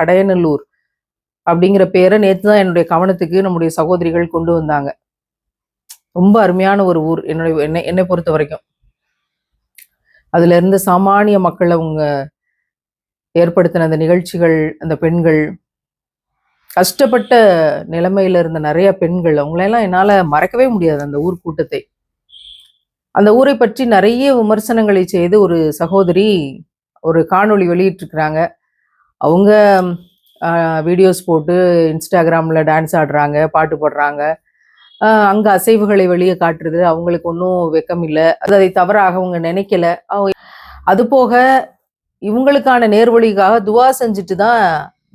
கடையநல்லூர் அப்படிங்கிற பேரை நேற்று தான் என்னுடைய கவனத்துக்கு நம்முடைய சகோதரிகள் கொண்டு வந்தாங்க. ரொம்ப அருமையான ஒரு ஊர். என்னுடைய என்னை என்னை பொறுத்த வரைக்கும். அதுல இருந்து சாமானிய மக்கள் அவங்க ஏற்படுத்தின அந்த நிகழ்ச்சிகள் அந்த பெண்கள் கஷ்டப்பட்ட நிலைமையில இருந்த நிறைய பெண்கள் அவங்களெல்லாம் என்னால் மறக்கவே முடியாது அந்த ஊர் கூட்டத்தை. அந்த ஊரை பற்றி நிறைய விமர்சனங்களை செய்து ஒரு சகோதரி ஒரு காணொளி வெளியிட்டிருக்கிறாங்க. அவங்க வீடியோஸ் போட்டு இன்ஸ்டாகிராமில் டான்ஸ் ஆடுறாங்க பாட்டு போடுறாங்க. அங்கே அசைவுகளை வெளியே காட்டுறது அவங்களுக்கு ஒன்றும் வெக்கம் இல்லை. அது அதை தவறாக அவங்க நினைக்கல. அவங்க அது போக இவங்களுக்கான நேர்வழிக்காக துவா செஞ்சுட்டு தான்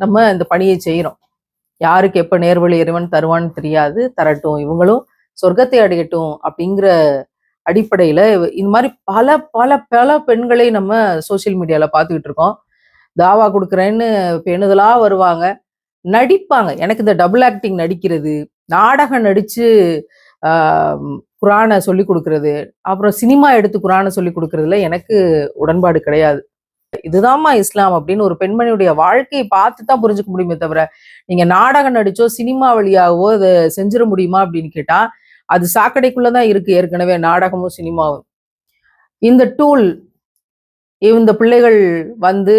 நம்ம இந்த பணியை செய்கிறோம் யாருக்கு எப்போ நேர்வழி இறைவன் தருவான்னு தெரியாது. தரட்டும் இவங்களும் சொர்க்கத்தை அடையட்டும் அப்படிங்கிற அடிப்படையில் இந்த மாதிரி பல பல பல பெண்களை நம்ம சோஷியல் மீடியாவில் பார்த்துக்கிட்டு இருக்கோம். தாவா கொடுக்குறேன்னு பெணுதலாக வருவாங்க. நடிப்பாங்க. எனக்கு இந்த டபுள் ஆக்டிங் நடிக்கிறது நாடகம் நடித்து குரானை சொல்லி கொடுக்கறது அப்புறம் சினிமா எடுத்து குரானை சொல்லி கொடுக்கறதுல எனக்கு உடன்பாடு கிடையாது. இதுதாம்மா இஸ்லாம் அப்படின்னு ஒரு பெண்மணியுடைய வாழ்க்கையை பார்த்து தான் புரிஞ்சுக்க முடியுமே தவிர நீங்க நாடகம் நடிச்சோ சினிமா வழியாகவோ அதை செஞ்சிட முடியுமா அப்படின்னு கேட்டா அது சாக்கடைக்குள்ளதான் இருக்கு ஏற்கனவே நாடகமும் சினிமாவும். இந்த டூல் இந்த பிள்ளைகள் வந்து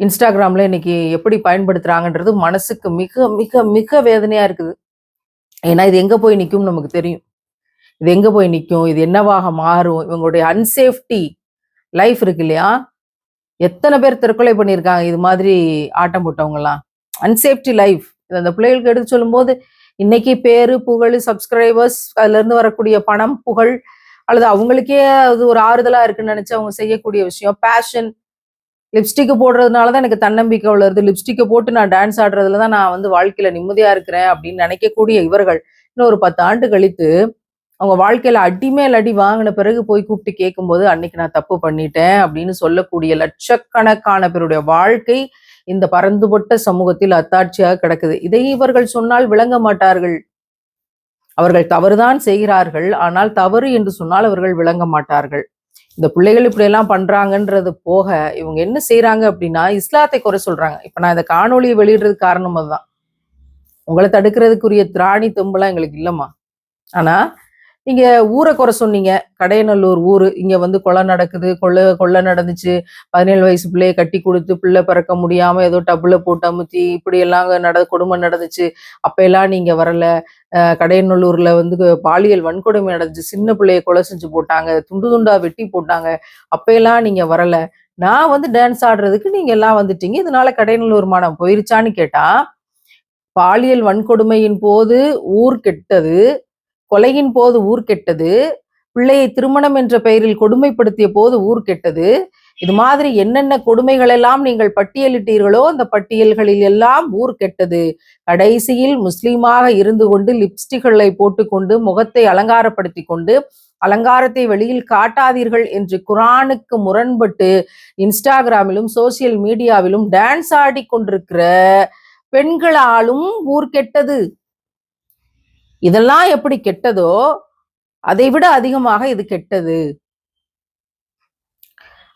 இன்ஸ்டாகிராம்ல இன்னைக்கு எப்படி பயன்படுத்துறாங்கன்றது மனசுக்கு மிக மிக மிக வேதனையா இருக்குது. ஏன்னா இது எங்க போய் நிற்கும் நமக்கு தெரியும். இது எங்க போய் நிற்கும் இது என்னவாக மாறும்? இவங்களுடைய அன்சேஃப்டி லைஃப் இருக்கு இல்லையா? எத்தனை பேர் தற்கொலை பண்ணியிருக்காங்க? இது மாதிரி ஆட்டம் போட்டவங்கலாம். அன்சேஃப்டி லைஃப் அந்த பிள்ளைகளுக்கு எடுத்து சொல்லும்போது இன்னைக்கு பேரு புகழ் சப்ஸ்கிரைபர்ஸ் அதுல இருந்து வரக்கூடிய பணம் புகழ் அல்லது அவங்களுக்கே அது ஒரு ஆறுதலா இருக்குன்னு நினச்சி அவங்க செய்யக்கூடிய விஷயம் பேஷன் லிப்ஸ்டிக் போடுறதுனால தான் எனக்கு தன்னம்பிக்கை உள்ளது லிப்ஸ்டிக்கை போட்டு நான் டான்ஸ் ஆடுறதுல தான் நான் வந்து வாழ்க்கையில நிம்மதியா இருக்கிறேன் அப்படின்னு நினைக்கக்கூடிய இவர்கள் இன்னும் ஒரு பத்து ஆண்டு கழித்து அவங்க வாழ்க்கையில அடி மேல் அடி வாங்கின பிறகு போய் கூப்பிட்டு கேட்கும்போது அன்னைக்கு நான் தப்பு பண்ணிட்டேன் அப்படின்னு சொல்லக்கூடிய லட்சக்கணக்கான பேருடைய வாழ்க்கை இந்த பரந்துபட்ட சமூகத்தில் அத்தாட்சியாக கிடக்குது. இதை இவர்கள் சொன்னால் விளங்க மாட்டார்கள். அவர்கள் தவறுதான் செய்கிறார்கள். ஆனால் தவறு என்று சொன்னால் அவர்கள் விளங்க மாட்டார்கள். இந்த பிள்ளைகள் இப்படி எல்லாம் பண்றாங்கன்றது போக இவங்க என்ன செய்யறாங்க அப்படின்னா இஸ்லாத்தை குறை சொல்றாங்க. இப்ப நான் இந்த காணொலியை வெளியிடுறது காரணம் அதுதான். உங்களை தடுக்கிறதுக்குரிய திராணி தும்பெல்லாம் எங்களுக்கு இல்லம்மா. ஆனா நீங்க ஊரை குறை சொன்னீங்க. கடையநல்லூர் ஊர். இங்க வந்து கொலை நடக்குது. கொள்ளை கொள்ளை நடந்துச்சு. பதினேழு வயசு பிள்ளைய கட்டி கொடுத்து பிள்ளை பிறக்க முடியாம ஏதோ டப்புல போட்டு அமுத்தி இப்படி எல்லாம் நட கொடுமை நடந்துச்சு. அப்பெல்லாம் நீங்க வரல. கடையநல்லூர்ல வந்து பாலியல் வன்கொடுமை நடந்துச்சு. சின்ன பிள்ளைய கொலை செஞ்சு போட்டாங்க. துண்டு துண்டா வெட்டி போட்டாங்க. அப்பெல்லாம் நீங்க வரல. நான் வந்து டான்ஸ் ஆடுறதுக்கு நீங்க எல்லாம் வந்துட்டீங்க. இதனால கடையநல்லூர் மானம் போயிருச்சான்னு கேட்டா பாலியல் வன்கொடுமையின் போது ஊர் கெட்டது. கொலையின் போது ஊர் கெட்டது பிள்ளையை திருமணம் என்ற பெயரில் கொடுமைப்படுத்திய போது ஊர் கெட்டது. இது மாதிரி என்னென்ன கொடுமைகள் எல்லாம் நீங்கள் பட்டியலிட்டீர்களோ அந்த பட்டியல்களில் எல்லாம் ஊர் கெட்டது. கடைசியில் முஸ்லீமாக இருந்து கொண்டு லிப்ஸ்டிக்களை போட்டுக்கொண்டு முகத்தை அலங்காரப்படுத்தி கொண்டு அலங்காரத்தை வெளியில் காட்டாதீர்கள் என்று குரானுக்கு முரண்பட்டு இன்ஸ்டாகிராமிலும் சோசியல் மீடியாவிலும் டான்ஸ் ஆடி கொண்டிருக்கிற பெண்களாலும் ஊர் கெட்டது. இதெல்லாம் எப்படி கெட்டதோ அதை விட அதிகமாக இது கெட்டது.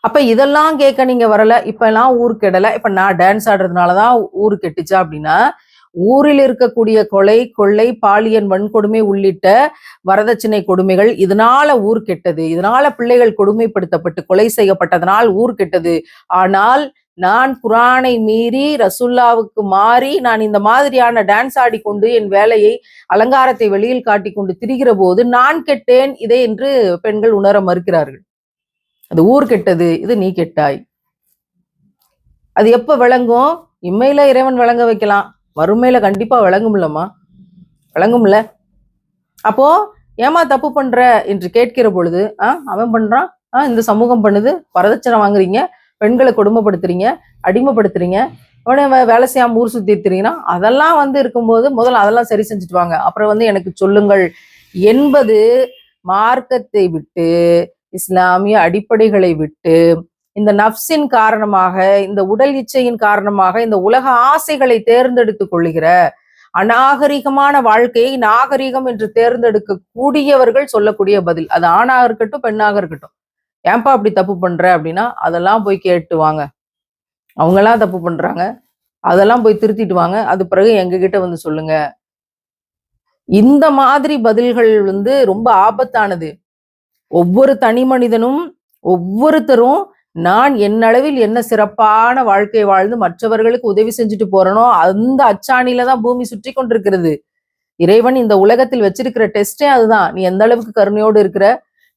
அப்ப இதெல்லாம் கேட்க நீங்க வரல. இப்ப எல்லாம் ஊர் கெடல. இப்ப நான் டான்ஸ் ஆடுறதுனாலதான் ஊர் கெட்டுச்சா அப்படின்னா ஊரில் இருக்கக்கூடிய கொலை கொள்ளை பாலியல் வன்கொடுமை உள்ளிட்ட வரதட்சணை கொடுமைகள் இதனால ஊர் கெட்டது. இதனால பிள்ளைகள் கொடுமைப்படுத்தப்பட்டு கொலை செய்யப்பட்டதனால் ஊர் கெட்டது. ஆனால் நான் குரானை மீறி ரசுல்லாவுக்கு மாறி நான் இந்த மாதிரியான டான்ஸ் ஆடிக்கொண்டு என் வேலையை அலங்காரத்தை வெளியில் காட்டிக்கொண்டு திரிகிற போது நான் கெட்டேன் இதை என்று பெண்கள் உணர மறுக்கிறார்கள். அது ஊர் கெட்டது இது நீ கெட்டாய். அது எப்ப விளங்கும்? இம்மையில இறைவன் விளங்க வைக்கலாம். மறுமையில கண்டிப்பா விளங்கும்லம்மா. விளங்கும்ல. அப்போ ஏமா தப்பு பண்ற? என்று கேட்கிற பொழுது ஆ அவன் பண்றான்? ஆ இந்த சமூகம் பண்ணுது? வரதட்சணை வாங்குறீங்க? பெண்களை கொடுமைப்படுத்துறீங்க அடிமைப்படுத்துறீங்க உடனே வேலை செய்யாமல் ஊர் சுற்றி இருக்கிறீங்கன்னா அதெல்லாம் வந்து இருக்கும்போது முதல்ல அதெல்லாம் சரி செஞ்சுட்டு வாங்க. அப்புறம் வந்து எனக்கு சொல்லுங்கள். என்பது மார்க்கத்தை விட்டு இஸ்லாமிய அடிப்படைகளை விட்டு இந்த நஃப்ஸின் காரணமாக இந்த உடல் இச்சையின் காரணமாக இந்த உலக ஆசைகளை தேர்ந்தெடுத்துக் கொள்ளுகிற அநாகரிகமான வாழ்க்கையை நாகரிகம் என்று தேர்ந்தெடுக்க கூடியவர்கள் சொல்லக்கூடிய பதில். அது ஆணாக இருக்கட்டும் பெண்ணாக இருக்கட்டும். ஏன்பா அப்படி தப்பு பண்ற அப்படின்னா அதெல்லாம் போய் கேட்டு வாங்க. அவங்கெல்லாம் தப்பு பண்றாங்க. அதெல்லாம் போய் திருத்திட்டு வாங்க. அது பிறகு எங்ககிட்ட வந்து சொல்லுங்க. இந்த மாதிரி பதில்கள் வந்து ரொம்ப ஆபத்தானது. ஒவ்வொரு தனி மனிதனும் ஒவ்வொருத்தரும் நான் என்னளவில் என்ன சிறப்பான வாழ்க்கை வாழ்ந்து மற்றவர்களுக்கு உதவி செஞ்சுட்டு போறனோ அந்த அச்சாணியில தான் பூமி சுற்றி கொண்டிருக்கிறது. இறைவன் இந்த உலகத்தில் வச்சிருக்கிற டெஸ்டே அதுதான். நீ எந்த அளவுக்கு கருணையோடு இருக்கிற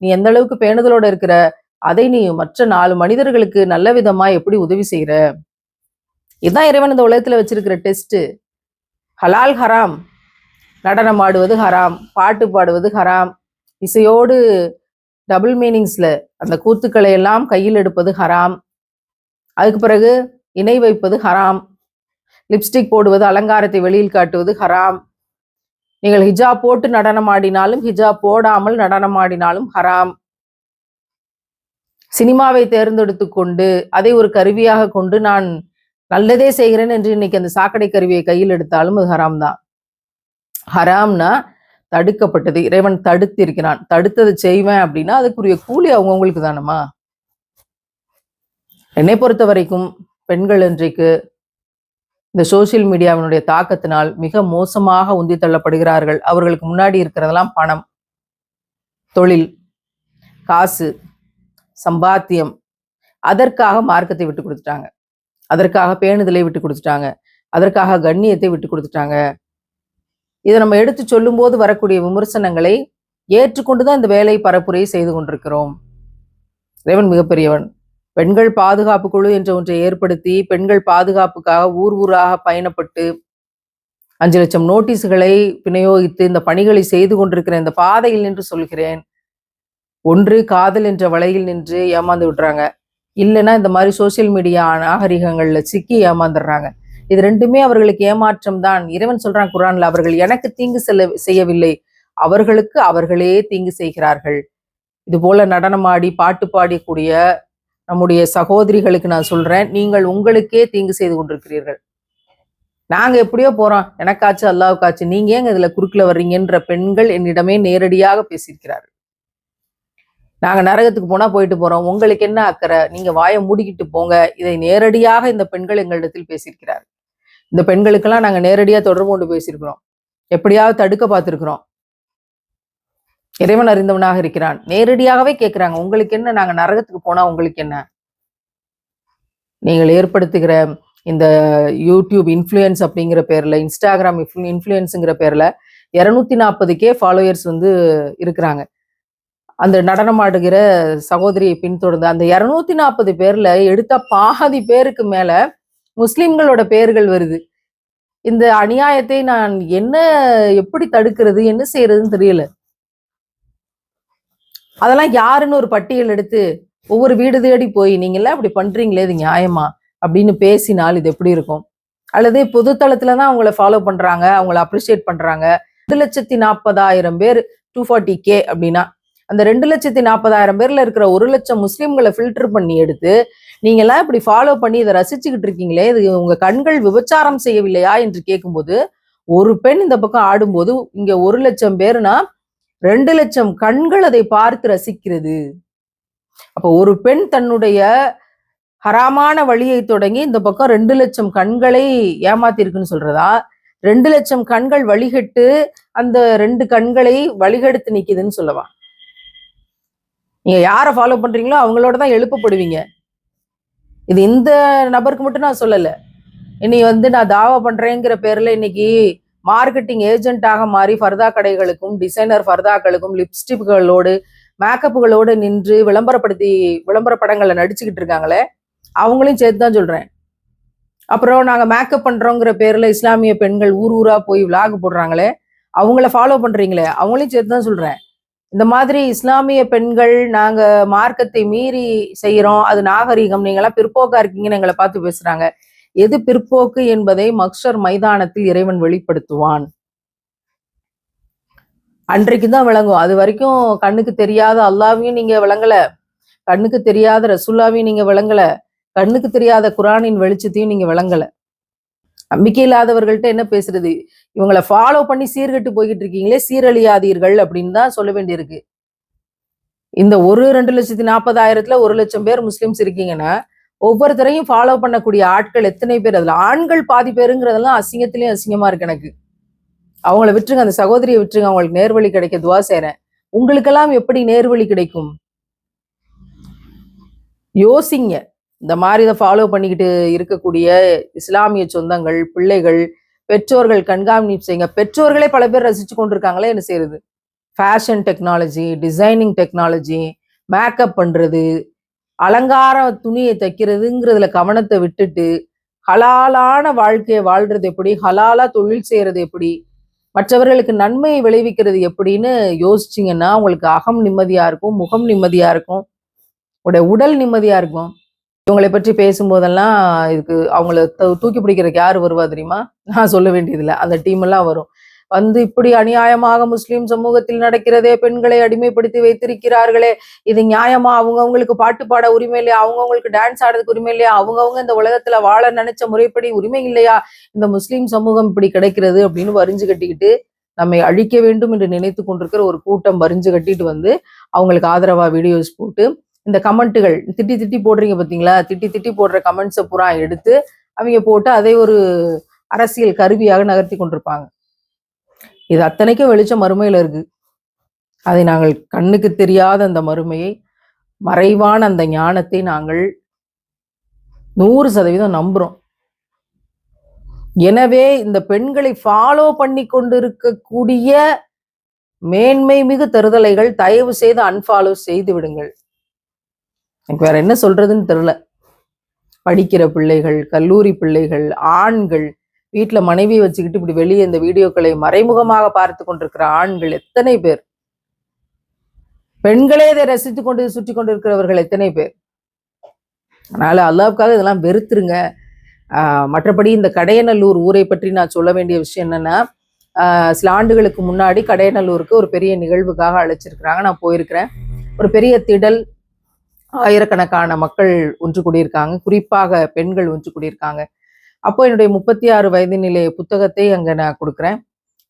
நீ எந்த அளவுக்கு பேணுதலோட இருக்கிற அதை நீ மற்ற நாலு மனிதர்களுக்கு நல்ல விதமா எப்படி உதவி செய்யற இதுதான் இறைவன் இந்த உலகத்துல வச்சிருக்கிற டெஸ்ட் ஹலால் ஹராம். நடனம் ஆடுவது ஹராம். பாட்டு பாடுவது ஹராம். இசையோடு டபுள் மீனிங்ஸ்ல அந்த கூத்துக்களை எல்லாம் கையில் எடுப்பது ஹராம். அதுக்கு பிறகு இணை வைப்பது ஹராம். லிப்ஸ்டிக் போடுவது அலங்காரத்தை வெளியில் காட்டுவது ஹராம். நீங்கள் ஹிஜாப் போட்டு நடனம் ஆடினாலும் ஹிஜாப் போடாமல் நடனம் ஆடினாலும் ஹராம். சினிமாவை தேர்ந்தெடுத்து கொண்டு அதை ஒரு கருவியாக கொண்டு நான் நல்லதே செய்கிறேன் என்று இன்னைக்கு அந்த சாக்கடை கருவியை கையில் எடுத்தாலும் அது ஹராம் தான். ஹராம்னா தடுக்கப்பட்டது. இறைவன் தடுத்து இருக்கிறான். தடுத்தது செய்வேன் அப்படின்னா அதுக்குரிய கூலி அவங்கவுங்களுக்கு தானம்மா? என்னை பொறுத்த வரைக்கும் பெண்கள் இன்றைக்கு இந்த சோசியல் மீடியாவினுடைய தாக்கத்தினால் மிக மோசமாக உந்தி தள்ளப்படுகிறார்கள். அவர்களுக்கு முன்னாடி இருக்கிறதெல்லாம் பணம் தொழில் காசு சம்பாத்தியம். அதற்காக மார்க்கத்தை விட்டு கொடுத்துட்டாங்க. அதற்காக பேணுதலை விட்டு கொடுத்துட்டாங்க. அதற்காக கண்ணியத்தை விட்டு கொடுத்துட்டாங்க. இதை நம்ம எடுத்து சொல்லும்போது வரக்கூடிய விமர்சனங்களை ஏற்றுக்கொண்டுதான் இந்த வேலை பரப்புரையை செய்து கொண்டிருக்கிறோம். இறைவன் மிகப்பெரியவன். பெண்கள் பாதுகாப்பு குழு என்ற ஒன்றை ஏற்படுத்தி பெண்கள் பாதுகாப்புக்காக ஊர் ஊராக பயணப்பட்டு அஞ்சு லட்சம் நோட்டீஸ்களை விநியோகித்து இந்த பணிகளை செய்து கொண்டிருக்கிற இந்த பாதையில் நின்று சொல்கிறேன். ஒன்று காதல் என்ற வலையில் நின்று ஏமாந்து விடுறாங்க. இல்லைன்னா இந்த மாதிரி சோசியல் மீடியா நாகரிகங்கள்ல சிக்கி ஏமாந்துடுறாங்க. இது ரெண்டுமே அவர்களுக்கு ஏமாற்றம் தான். இறைவன் சொல்றான் குரான்ல அவர்கள் எனக்கு தீங்கு செல்ல செய்யவில்லை. அவர்களுக்கு அவர்களே தீங்கு செய்கிறார்கள். இது போல நடனமாடி பாட்டு பாடியக்கூடிய நம்முடைய சகோதரிகளுக்கு நான் சொல்றேன். நீங்கள் உங்களுக்கே தீங்கு செய்து கொண்டிருக்கிறீர்கள். நாங்க எப்படியோ போறோம். எனக்காச்சு அல்லாவுக்காச்சு. நீங்க ஏங்க இதுல குறுக்கில் வர்றீங்கன்ற பெண்கள் என்னிடமே நேரடியாக பேசியிருக்கிறார்கள். நாங்க நரகத்துக்கு போனா போயிட்டு போறோம். உங்களுக்கு என்ன அக்கறை? நீங்க வாயை மூடிக்கிட்டு போங்க. இதை நேரடியாக இந்த பெண்கள் எங்களிடத்தில் பேசியிருக்கிறார்கள். இந்த பெண்களுக்கெல்லாம் நாங்க நேரடியா தொடர்பு கொண்டு பேசியிருக்கிறோம். எப்படியாவது தடுக்க பார்த்திருக்கிறோம். இறைவன் அறிந்தவனாக இருக்கிறான். நேரடியாகவே கேட்கிறாங்க உங்களுக்கு என்ன? நாங்க நரகத்துக்கு போனா உங்களுக்கு என்ன? நீங்கள் ஏற்படுத்துகிற இந்த யூடியூப் இன்ஃப்ளூயன்ஸ் அப்படிங்கிற பேர்ல இன்ஸ்டாகிராம் இன்ஃப்ளூயன்ஸுங்கிற பேர்ல இருநூத்தி நாற்பதுக்கே ஃபாலோயர்ஸ் வந்து இருக்கிறாங்க. அந்த நடனம் ஆடுகிற சகோதரியை பின்தொடர்ந்து அந்த இருநூத்தி நாற்பது பேர்ல எடுத்த பாதி பேருக்கு மேல முஸ்லிம்களோட பெயர்கள் வருது. இந்த அநியாயத்தை நான் என்ன எப்படி தடுக்கிறது என்ன செய்யறதுன்னு தெரியல. அதெல்லாம் யாருன்னு ஒரு பட்டியல் எடுத்து ஒவ்வொரு வீடு தேடி போய் நீங்கள இப்படி பண்றீங்களே இது நியாயமா? அப்படின்னு பேசினால் இது எப்படி இருக்கும்? அல்லது பொதுத்தளத்துல தான் அவங்கள ஃபாலோ பண்றாங்க அவங்கள அப்ரிஷியேட் பண்றாங்க. ரெண்டு லட்சத்தி நாற்பதாயிரம் பேர் டூ ஃபார்ட்டி கே அப்படின்னா அந்த ரெண்டு லட்சத்தி நாற்பதாயிரம் பேர்ல இருக்கிற ஒரு லட்சம் முஸ்லீம்களை ஃபில்டர் பண்ணி எடுத்து நீங்க இப்படி ஃபாலோ பண்ணி இதை ரசிச்சுக்கிட்டு இருக்கீங்களே இது உங்க கண்கள் விபச்சாரம் செய்யவில்லையா? என்று கேட்கும்போது ஒரு பெண் இந்த பக்கம் ஆடும்போது இங்க ஒரு லட்சம் பேர்னா ரெண்டு லட்சம் கண்கள் அதை பார்த்து ரசிக்கிறது. அப்போ ஒரு பெண் தன்னுடைய ஹராமான வழியை தொடங்கி இந்த பக்கம் ரெண்டு லட்சம் கண்களை ஏமாத்திருக்குன்னு சொல்றதா? ரெண்டு லட்சம் கண்கள் வழிகட்டு அந்த ரெண்டு கண்களை வழிகெடுத்து நிக்குதுன்னு சொல்லவா? நீங்க யாரை ஃபாலோ பண்றீங்களோ அவங்களோட தான் எழுப்பப்படுவீங்க. இது இந்த நபருக்கு மட்டும் நான் சொல்லலை. இனி வந்து நான் தாவா பண்றேங்கிற பேர்ல இன்னைக்கு மார்க்கெட்டிங் ஏஜென்ட்டாக மாறி ஃபர்தா கடைகளுக்கும் டிசைனர் ஃபர்தாக்களுக்கும் லிப்ஸ்டிக்களோடு மேக்கப்புகளோடு நின்று விளம்பரப்படுத்தி விளம்பர படங்களை நடிச்சுக்கிட்டு இருக்காங்களே அவங்களையும் சேர்த்து தான் சொல்றேன். அப்புறம் நாங்க மேக்கப் பண்றோங்கிற பேர்ல இஸ்லாமிய பெண்கள் ஊர் ஊரா போய் விலாக் போடுறாங்களே அவங்கள ஃபாலோ பண்றீங்களே அவங்களையும் சேர்த்து தான் சொல்றேன். இந்த மாதிரி இஸ்லாமிய பெண்கள் நாங்க மார்க்கத்தை மீறி செய்யறோம் அது நாகரிகம் நீங்களாம் பிற்போக்கா இருக்கீங்கன்னு எங்களை பார்த்து பேசுறாங்க. எது பிற்போக்கு என்பதை மக்ஷர் மைதானத்தில் இறைவன் வெளிப்படுத்துவான். அன்றைக்கு தான் விளங்கும். அது வரைக்கும் கண்ணுக்கு தெரியாத அல்லாவையும் நீங்க விளங்கல. கண்ணுக்கு தெரியாத ரசுல்லாவையும் நீங்க விளங்கல. கண்ணுக்கு தெரியாத குரானின் வெளிச்சத்தையும் நீங்க விளங்கல. நம்பிக்கை இல்லாதவர்கள்ட்ட என்ன பேசுறது? இவங்களை ஃபாலோ பண்ணி சீர்கெட்டு போய்கிட்டு இருக்கீங்களே சீரழியாதீர்கள் அப்படின்னு தான் சொல்ல வேண்டியிருக்கு. இந்த ஒரு ரெண்டு லட்சத்தி நாற்பதாயிரத்துல ஒரு லட்சம் பேர் முஸ்லிம்ஸ் இருக்கீங்கன்னா ஒவ்வொருத்தரையும் ஃபாலோ பண்ணக்கூடிய ஆட்கள் எத்தனை பேர்? அதுல ஆண்கள் பாதி பேருங்கிறதெல்லாம் அசிங்கத்திலயும் அசிங்கமா இருக்கு எனக்கு. அவங்கள விட்டுருங்க அந்த சகோதரியை விட்டுருங்க அவங்களுக்கு நேர்வழி கிடைக்க துவா செய்றேன். உங்களுக்கெல்லாம் எப்படி நேர்வழி கிடைக்கும்? யோசிங்க. இந்த மாதிரி இதை ஃபாலோ பண்ணிக்கிட்டு இருக்கக்கூடிய இஸ்லாமிய சொந்தங்கள் பிள்ளைகள் பெற்றோர்கள் கண்காணிப்பு செய்யுங்க. பெற்றோர்களே பல பேர் ரசிச்சு கொண்டிருக்காங்களே என்ன செய்யறது fashion technology designing technology makeup பண்றது அலங்கார துணியை தைக்கிறதுங்கிறதுல கவனத்தை விட்டுட்டு ஹலாலான வாழ்க்கையை வாழ்றது எப்படி? ஹலாலா தொழில் செய்யறது எப்படி? மற்றவர்களுக்கு நன்மையை விளைவிக்கிறது எப்படின்னு யோசிச்சிங்கன்னா உங்களுக்கு அகம் நிம்மதியா இருக்கும் முகம் நிம்மதியா இருக்கும் உடைய உடல் நிம்மதியா இருக்கும். இவங்களை பற்றி பேசும்போதெல்லாம் இதுக்கு அவங்கள தூக்கி பிடிக்கிறதுக்கு யார் வருவா தெரியுமா? நான் சொல்ல வேண்டியதில்லை. அந்த டீம் எல்லாம் வரும். வந்து இப்படி அநியாயமாக முஸ்லீம் சமூகத்தில் நடக்கிறதே பெண்களை அடிமைப்படுத்தி வைத்திருக்கிறார்களே. இது நியாயமா? அவங்கவங்களுக்கு பாட்டு பாட உரிமை இல்லையா? அவங்கவுங்களுக்கு டான்ஸ் ஆடுறதுக்கு உரிமை இல்லையா? அவங்கவுங்க இந்த உலகத்துல வாழ நினைச்ச முறைப்படி உரிமை இல்லையா? இந்த முஸ்லீம் சமூகம் இப்படி கிடைக்கிறது அப்படின்னு வரிஞ்சு கட்டிக்கிட்டு நம்மை அழிக்க வேண்டும் என்று நினைத்து கொண்டிருக்கிற ஒரு கூட்டம் வரிஞ்சு கட்டிட்டு வந்து அவங்களுக்கு ஆதரவா வீடியோஸ் போட்டு இந்த கமெண்ட்டுகள் திட்டி திட்டி போடுறீங்க பாத்தீங்களா? திட்டி திட்டி போடுற கமெண்ட்ஸை பூரா எடுத்து அவங்க போட்டு அதை ஒரு அரசியல் கருவியாக நகர்த்தி கொண்டிருப்பாங்க. இது அத்தனைக்கும் வெளிச்சம் மறுமையில் இருக்கு. அதை நாங்கள் கண்ணுக்கு தெரியாத அந்த மறுமையை மறைவான அந்த ஞானத்தை நாங்கள் நூறு சதவீதம் நம்புறோம். எனவே இந்த பெண்களை ஃபாலோ பண்ணி கொண்டிருக்கக்கூடிய மேன்மை மிகு தருதலைகள் தயவு செய்து அன்ஃபாலோ செய்து விடுங்கள். எனக்கு வேற என்ன சொல்றதுன்னு தெரியல. படிக்கிற பிள்ளைகள் கல்லூரி பிள்ளைகள் ஆண்கள் வீட்டுல மனைவி வச்சுக்கிட்டு இப்படி வெளியே இந்த வீடியோக்களை மறைமுகமாக பார்த்து கொண்டிருக்கிற ஆண்கள் எத்தனை பேர்? பெண்களே இதை ரசித்து கொண்டு சுற்றி கொண்டிருக்கிறவர்கள் எத்தனை பேர்? அதனால அல்லாவுக்காக இதெல்லாம் வெறுத்துருங்க. ஆஹ் மற்றபடி இந்த கடையநல்லூர் ஊரை பற்றி நான் சொல்ல வேண்டிய விஷயம் என்னன்னா ஆஹ் சில ஆண்டுகளுக்கு முன்னாடி கடையநல்லூருக்கு ஒரு பெரிய நிகழ்வுக்காக அழைச்சிருக்கிறாங்க. நான் போயிருக்கிறேன். ஒரு பெரிய திடல் ஆயிரக்கணக்கான மக்கள் ஒன்று கூடியிருக்காங்க. குறிப்பாக பெண்கள் ஒன்று கூடியிருக்காங்க. அப்போ என்னுடைய முப்பத்தி ஆறு வயது நிலை புத்தகத்தை அங்கே நான் கொடுக்குறேன்.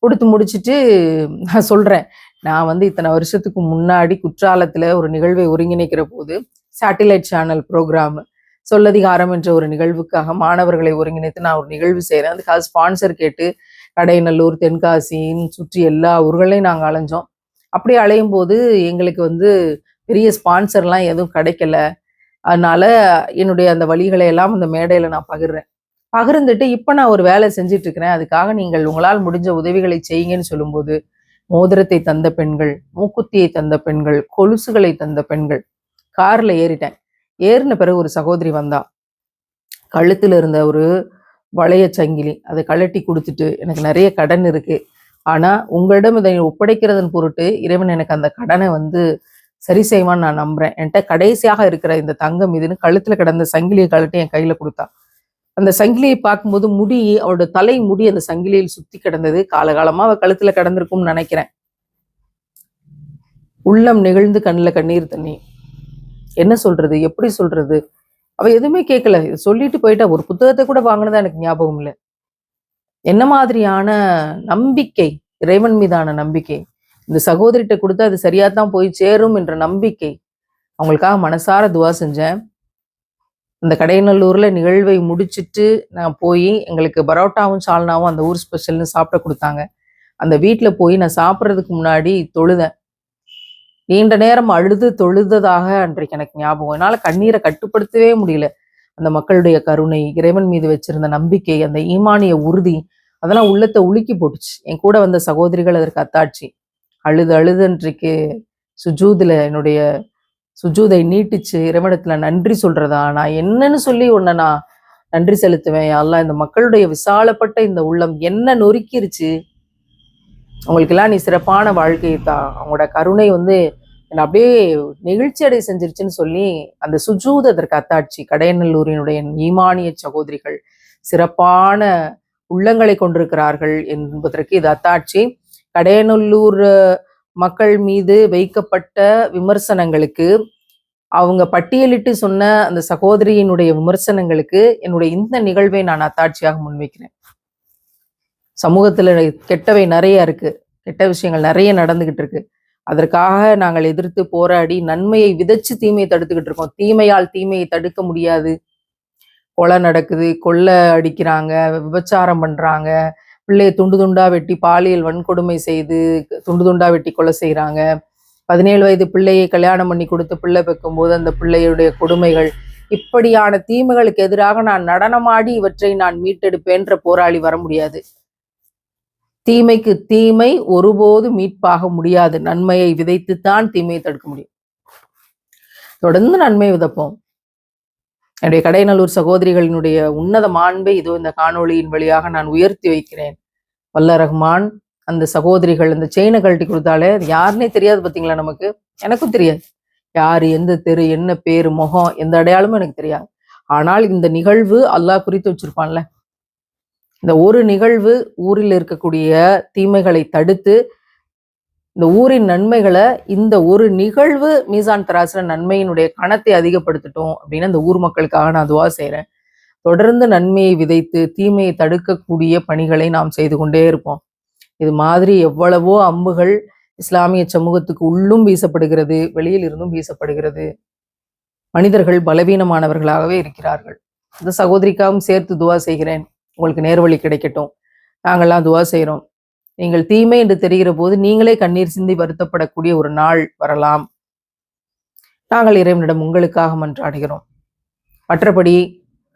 கொடுத்து முடிச்சுட்டு நான் சொல்கிறேன் நான் வந்து இத்தனை வருஷத்துக்கு முன்னாடி குற்றாலத்தில் ஒரு நிகழ்வை ஒருங்கிணைக்கிற போது சேட்டிலைட் சேனல் ப்ரோக்ராம் சொல்லதிகாரம் என்ற ஒரு நிகழ்வுக்காக மாணவர்களை ஒருங்கிணைத்து நான் ஒரு நிகழ்வு செய்கிறேன் அதுக்காக ஸ்பான்சர் கேட்டு கடைநல்லூர் தென்காசின்னு சுற்றி எல்லா ஊர்களையும் நாங்கள் அலைஞ்சோம். அப்படி அலையும் போது எங்களுக்கு வந்து பெரிய ஸ்பான்சர்லாம் எதுவும் கிடைக்கல. அதனால என்னுடைய அந்த வழிகளை எல்லாம் அந்த மேடையில் நான் பகிர்றேன். பகிர்ந்துட்டு இப்போ நான் ஒரு வேலை செஞ்சுட்டு இருக்கிறேன் அதுக்காக நீங்கள் உங்களால் முடிஞ்ச உதவிகளை செய்யுங்கன்னு சொல்லும்போது மோதிரத்தை தந்த பெண்கள் மூக்குத்தியை தந்த பெண்கள் கொலுசுகளை தந்த பெண்கள் காரில் ஏறிட்டேன். ஏறின பிறகு ஒரு சகோதரி வந்தா. கழுத்தில் இருந்த ஒரு வளைய சங்கிலி அதை கழட்டி கொடுத்துட்டு எனக்கு நிறைய கடன் இருக்கு. ஆனால் உங்களிடம் இதை ஒப்படைக்கிறதன் பொருட்டு இறைவன் எனக்கு அந்த கடனை வந்து சரி செய்வான்னு நான் நம்புறேன். என்கிட்ட கடைசியாக இருக்கிற இந்த தங்கம் இதுன்னு கழுத்தில் கிடந்த சங்கிலியை கழட்டி என் கையில் கொடுத்தா. அந்த சங்கிலியை பார்க்கும்போது முடி அவளோட தலை முடி அந்த சங்கிலியில் சுத்தி கிடந்தது. காலகாலமா அவ கழுத்துல கிடந்திருக்கும்னு நினைக்கிறேன். உள்ளம் நெகிழ்ந்து கண்ணில் கண்ணீர் தண்ணி. என்ன சொல்றது? எப்படி சொல்றது? அவ எதுவுமே கேட்கல சொல்லிட்டு போயிட்டா. ஒரு புத்தகத்தை கூட வாங்கினதா எனக்கு ஞாபகம் இல்லை. என்ன மாதிரியான நம்பிக்கை? இறைவன் மீதான நம்பிக்கை. இந்த சகோதரிட்ட கொடுத்து அது சரியா தான் போய் சேரும் என்ற நம்பிக்கை. அவங்களுக்காக மனசார துவா செஞ்சேன். அந்த கடையநல்லூரில் நிகழ்வை முடிச்சிட்டு நான் போய் எங்களுக்கு பரோட்டாவும் சால்னாவும் அந்த ஊர் ஸ்பெஷல்னு சாப்பிட கொடுத்தாங்க. அந்த வீட்டில் போய் நான் சாப்பிட்றதுக்கு முன்னாடி தொழுதேன். நீண்ட நேரம் அழுது தொழுததாக அன்றைக்கு எனக்கு ஞாபகம். என்னால் கண்ணீரை கட்டுப்படுத்தவே முடியல. அந்த மக்களுடைய கருணை இறைவன் மீது வச்சிருந்த நம்பிக்கை அந்த ஈமானிய உறுதி அதெல்லாம் உள்ளத்தை உலுக்கி போட்டுச்சு. என் கூட வந்த சகோதரிகள் அதற்கு அத்தாட்சி. அழுது அழுது அன்றைக்கு சுஜூதில் என்னுடைய சுஜூதை நீட்டிச்சு இறைவனத்துல நன்றி சொல்றதா? நான் என்னன்னு சொல்லி உன்னை நான் நன்றி செலுத்துவேன். எல்லாம் இந்த மக்களுடைய விசாலப்பட்ட இந்த உள்ளம் என்ன நொறுக்கிருச்சு? அவங்களுக்கெல்லாம் நீ சிறப்பான வாழ்க்கையை தான் அவங்களோட கருணை வந்து என்னை அப்படியே நெகிழ்ச்சி அடை செஞ்சிருச்சுன்னு சொல்லி அந்த சுஜூத் அதற்கு அத்தாட்சி. கடையநல்லூரினுடைய ஈமானிய சகோதரிகள் சிறப்பான உள்ளங்களை கொண்டிருக்கிறார்கள் என்பதற்கு இது அத்தாட்சி. கடையநல்லூர் மக்கள் மீது வைக்கப்பட்ட விமர்சனங்களுக்கு அவங்க பட்டியலிட்டு சொன்ன அந்த சகோதரியினுடைய விமர்சனங்களுக்கு என்னுடைய இந்த நிகழ்வை நான் அத்தாட்சியாக முன்வைக்கிறேன். சமூகத்தில் கெட்டவை நிறைய இருக்கு. கெட்ட விஷயங்கள் நிறைய நடந்துகிட்டு இருக்கு. அதற்காக நாங்கள் எதிர்த்து போராடி நன்மையை விதைச்சு தீமையை தடுத்துக்கிட்டு இருக்கோம். தீமையால் தீமையை தடுக்க முடியாது. கொலை நடக்குது கொள்ளை அடிக்கிறாங்க விபச்சாரம் பண்றாங்க பிள்ளையை துண்டு துண்டா வெட்டி பாலியல் வன்கொடுமை செய்து துண்டு துண்டா வெட்டி கொலை செய்கிறாங்க பதினேழு வயது பிள்ளையை கல்யாணம் பண்ணி கொடுத்து பிள்ளை பெக்கும்போது அந்த பிள்ளையுடைய கொடுமைகள் இப்படியான தீமைகளுக்கு எதிராக நான் நடனமாடி இவற்றை நான் மீட்டெடுப்பேன்ற போராளி வர முடியாது. தீமைக்கு தீமை ஒருபோது மீட்பாக முடியாது. நன்மையை விதைத்துத்தான் தீமையை தடுக்க முடியும். தொடர்ந்து நன்மை விதைப்போம். என்னுடைய கடைநல்லூர் சகோதரிகளினுடைய உன்னத மாண்பை இதோ இந்த காணொளியின் வழியாக நான் உயர்த்தி வைக்கிறேன். வல்ல ரஹ்மான் அந்த சகோதரிகள் அந்த செயினை கழட்டி கொடுத்தாலே யாருன்னே தெரியாது பார்த்தீங்களா நமக்கு? எனக்கும் தெரியாது. யார் எந்த தெரு என்ன பேரு முகம் எந்த அடையாளமும் எனக்கு தெரியாது. ஆனால் இந்த நிகழ்வு அல்லாஹ் குறித்து வச்சிருப்பான்ல. இந்த ஒரு நிகழ்வு ஊரில் இருக்கக்கூடிய தீமைகளை தடுத்து இந்த ஊரின் நன்மைகளை இந்த ஒரு நிகழ்வு மீசான் தராசுல நன்மையினுடைய கணத்தை அதிகப்படுத்தட்டும் அப்படின்னு அந்த ஊர் மக்களுக்காக நான் துவா செய்கிறேன் தொடர்ந்து நன்மையை விதைத்து தீமையை தடுக்கக்கூடிய பணிகளை நாம் செய்து கொண்டே இருப்போம். இது மாதிரி எவ்வளவோ அம்புகள் இஸ்லாமிய சமூகத்துக்கு உள்ளும் வீசப்படுகிறது வெளியில் இருந்தும் வீசப்படுகிறது. மனிதர்கள் பலவீனமானவர்களாகவே இருக்கிறார்கள். இந்த சகோதரிக்காகவும் சேர்த்து துவா செய்கிறேன். உங்களுக்கு நேர்வழி கிடைக்கட்டும். நாங்கள்லாம் துவா செய்கிறோம் நீங்கள் தீமை என்று தெரிகிற போது நீங்களே கண்ணீர் சிந்தி வருத்தப்படக்கூடிய ஒரு நாள் வரலாம். நாங்கள் இறைவனிடம் உங்களுக்காக மன்றாடுகிறோம். மற்றபடி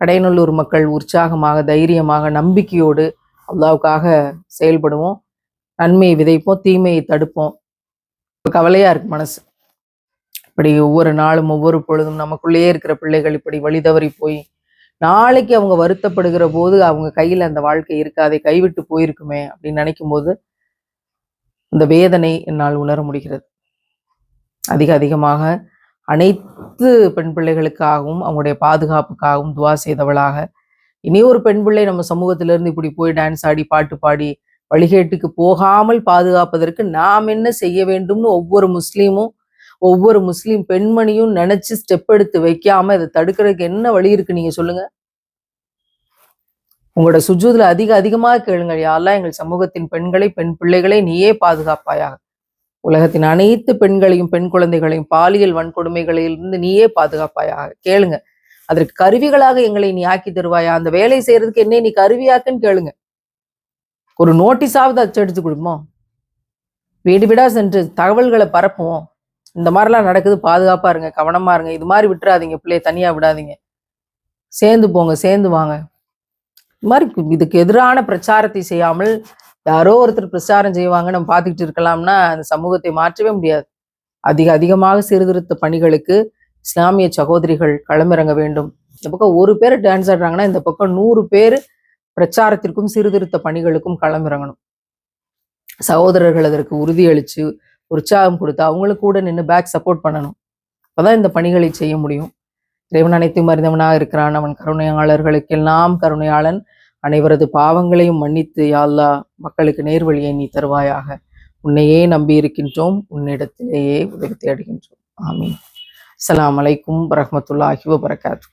கடைநல்லூர் மக்கள் உற்சாகமாக தைரியமாக நம்பிக்கையோடு அல்லாவுக்காக செயல்படுவோம். நன்மையை விதைப்போம் தீமையை தடுப்போம். கவலையாக கவலையா இருக்கு மனசு. இப்படி ஒவ்வொரு நாளும் ஒவ்வொரு பொழுதும் நமக்குள்ளேயே இருக்கிற பிள்ளைகள் இப்படி வழி தவறி போய் நாளைக்கு அவங்க வருத்தப்படுகிற போது அவங்க கையில் அந்த வாழ்க்கை இருக்காதே கைவிட்டு போயிருக்குமே அப்படின்னு நினைக்கும் போது அந்த வேதனை என்னால் உணர முடிகிறது. அதிக அதிகமாக அனைத்து பெண் பிள்ளைகளுக்காகவும் அவங்களுடைய பாதுகாப்புக்காகவும் துவா செய்தவளாக. இனி ஒரு பெண் பிள்ளை நம்ம சமூகத்திலிருந்து இப்படி போய் டான்ஸ் ஆடி பாட்டு பாடி வழிகேட்டுக்கு போகாமல் பாதுகாப்பதற்கு நாம் என்ன செய்ய வேண்டும்னு ஒவ்வொரு முஸ்லீமும் ஒவ்வொரு முஸ்லீம் பெண்மணியும் நினைச்சு ஸ்டெப் எடுத்து வைக்காம இதை தடுக்கிறதுக்கு என்ன வழி இருக்கு நீங்க சொல்லுங்க? உங்களோட சுஜூதில் அதிக அதிகமாக கேளுங்கள். யாரெல்லாம் எங்கள் சமூகத்தின் பெண்களை பெண் பிள்ளைகளை நீயே பாதுகாப்பாயாக. உலகத்தின் அனைத்து பெண்களையும் பெண் குழந்தைகளையும் பாலியல் வன்கொடுமைகளிலிருந்து நீயே பாதுகாப்பாயாக. கேளுங்க. அதற்கு கருவிகளாக எங்களை நீ ஆக்கி தருவாயா? அந்த வேலை செய்யறதுக்கு என்ன நீ கருவியாக்குன்னு கேளுங்க. ஒரு நோட்டீஸாவது அச்சடிச்சு கொடுப்போம் வீடு வீடா சென்று தகவல்களை பரப்புவோம். இந்த மாதிரிலாம் நடக்குது. பாதுகாப்பா இருங்க. கவனமா இருங்க. இது மாதிரி விட்டுறாதீங்க. பிள்ளைய தனியா விடாதீங்க. சேர்ந்து போங்க. சேர்ந்து வாங்க. இது மாதிரி இதுக்கு எதிரான பிரச்சாரத்தை செய்யாமல் யாரோ ஒருத்தர் பிரச்சாரம் செய்வாங்க. நம்ம பார்த்துக்கிட்டு இருக்கலாம்னா அந்த சமூகத்தை மாற்றவே முடியாது. அதிக அதிகமாக சீர்திருத்த பணிகளுக்கு இஸ்லாமிய சகோதரிகள் களமிறங்க வேண்டும். இந்த பக்கம் ஒரு பேர் டான்ஸ் ஆடுறாங்கன்னா இந்த பக்கம் நூறு பேர் பிரச்சாரத்திற்கும் சீர்திருத்த பணிகளுக்கும் களமிறங்கணும். சகோதரர்கள் அதற்கு உறுதியளித்து உற்சாகம் கொடுத்து அவங்களுக்கு கூட நின்று பேக் சப்போர்ட் பண்ணணும். அப்போதான் இந்த பணிகளை செய்ய முடியும். இறைவன் அனைத்தும் அறிந்தவனாக இருக்கிறான். அவன் கருணையாளர்களுக்கெல்லாம் கருணையாளன். அனைவரது பாவங்களையும் மன்னித்து யாழ்லா மக்களுக்கு நேர்வழியை நீ தருவாயாக. உன்னையே நம்பி இருக்கின்றோம். உன்னிடத்திலேயே உதவி தேடுகின்றோம். ஆமீன். அஸ்ஸலாமு அலைக்கும் வரமத்துல்லாஹி வபரகாத்து